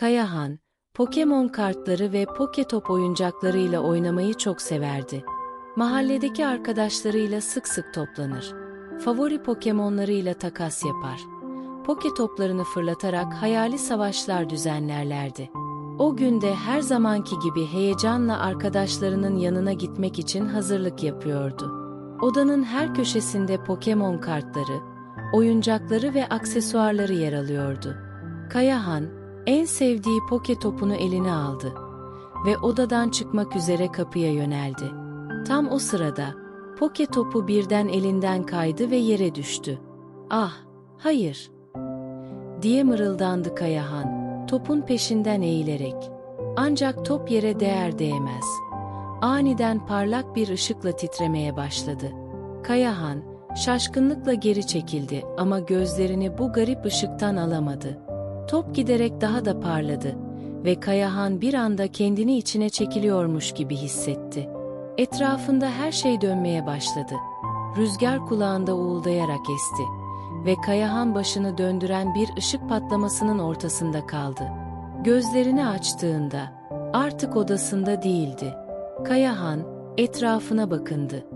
Kayahan, Pokemon kartları ve Poketop oyuncaklarıyla oynamayı çok severdi. Mahalledeki arkadaşlarıyla sık sık toplanır. Favori Pokemonlarıyla takas yapar. Poketoplarını fırlatarak hayali savaşlar düzenlerlerdi. O günde her zamanki gibi heyecanla arkadaşlarının yanına gitmek için hazırlık yapıyordu. Odanın her köşesinde Pokemon kartları, oyuncakları ve aksesuarları yer alıyordu. Kayahan, en sevdiği Poketop'unu eline aldı ve odadan çıkmak üzere kapıya yöneldi. Tam o sırada Poketop'u birden elinden kaydı ve yere düştü. Ah, hayır, diye mırıldandı Kayahan, topun peşinden eğilerek. Ancak top yere değer değmez. Aniden parlak bir ışıkla titremeye başladı. Kayahan, şaşkınlıkla geri çekildi ama gözlerini bu garip ışıktan alamadı. Top giderek daha da parladı ve Kayahan bir anda kendini içine çekiliyormuş gibi hissetti. Etrafında her şey dönmeye başladı. Rüzgar kulağında uğuldayarak esti ve Kayahan başını döndüren bir ışık patlamasının ortasında kaldı. Gözlerini açtığında artık odasında değildi. Kayahan etrafına bakındı.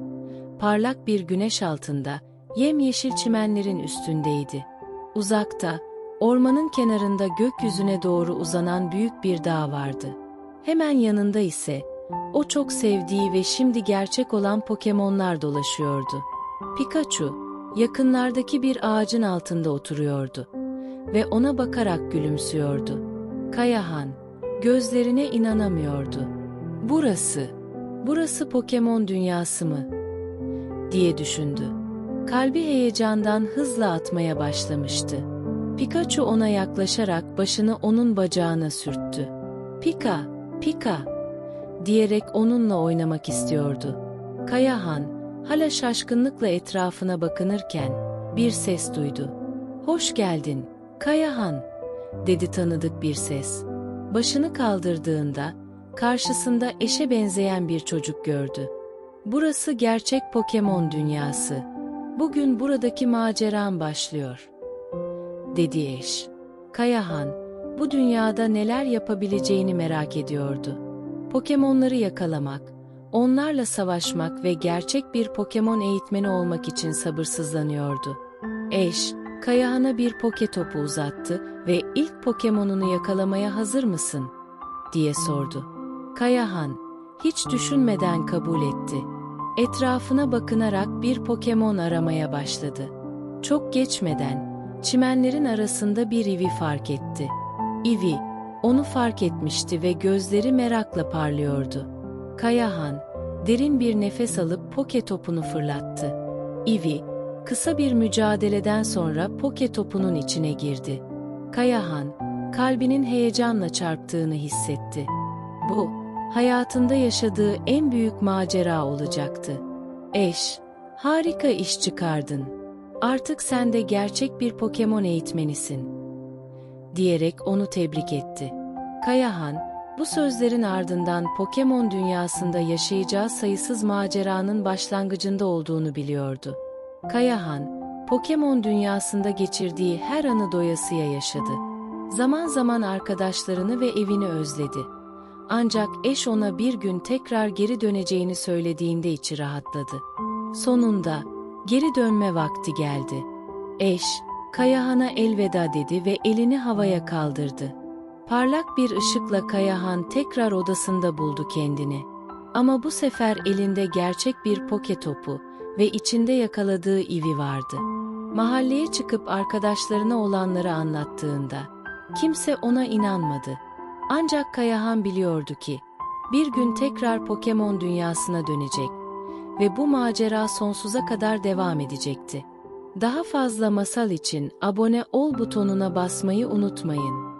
Parlak bir güneş altında yemyeşil çimenlerin üstündeydi. Uzakta, ormanın kenarında gökyüzüne doğru uzanan büyük bir dağ vardı. Hemen yanında ise o çok sevdiği ve şimdi gerçek olan Pokemonlar dolaşıyordu. Pikachu, yakınlardaki bir ağacın altında oturuyordu ve ona bakarak gülümsüyordu. Kayahan, gözlerine inanamıyordu. Burası, burası Pokemon dünyası mı? diye düşündü. Kalbi heyecandan hızla atmaya başlamıştı. Pikachu ona yaklaşarak başını onun bacağına sürttü. Pika, Pika diyerek onunla oynamak istiyordu. Kayahan, hala şaşkınlıkla etrafına bakınırken bir ses duydu. Hoş geldin, Kayahan, dedi tanıdık bir ses. Başını kaldırdığında karşısında eşe benzeyen bir çocuk gördü. Burası gerçek Pokemon dünyası. Bugün buradaki maceram başlıyor, dedi eş. Kayahan, bu dünyada neler yapabileceğini merak ediyordu. Pokemonları yakalamak, onlarla savaşmak ve gerçek bir Pokemon eğitmeni olmak için sabırsızlanıyordu. Eş, Kayahan'a bir Poketopu uzattı ve ilk Pokemon'unu yakalamaya hazır mısın? diye sordu. Kayahan, hiç düşünmeden kabul etti. Etrafına bakınarak bir Pokemon aramaya başladı. Çok geçmeden, çimenlerin arasında bir Eevee fark etti. Eevee, onu fark etmişti ve gözleri merakla parlıyordu. Kayahan, derin bir nefes alıp Poketop'unu fırlattı. Eevee, kısa bir mücadeleden sonra Poketop'unun içine girdi. Kayahan, kalbinin heyecanla çarptığını hissetti. Bu, hayatında yaşadığı en büyük macera olacaktı. Eş, harika iş çıkardın. Artık sen de gerçek bir Pokemon eğitmenisin. Diyerek onu tebrik etti. Kayahan, bu sözlerin ardından Pokemon dünyasında yaşayacağı sayısız maceranın başlangıcında olduğunu biliyordu. Kayahan, Pokemon dünyasında geçirdiği her anı doyasıya yaşadı. Zaman zaman arkadaşlarını ve evini özledi. Ancak eş ona bir gün tekrar geri döneceğini söylediğinde içi rahatladı. Sonunda geri dönme vakti geldi. Eş, Kayahan'a elveda dedi ve elini havaya kaldırdı. Parlak bir ışıkla Kayahan tekrar odasında buldu kendini. Ama bu sefer elinde gerçek bir poke topu ve içinde yakaladığı ivi vardı. Mahalleye çıkıp arkadaşlarına olanları anlattığında kimse ona inanmadı. Ancak Kayahan biliyordu ki bir gün tekrar Pokemon dünyasına dönecek ve bu macera sonsuza kadar devam edecekti. Daha fazla masal için abone ol butonuna basmayı unutmayın.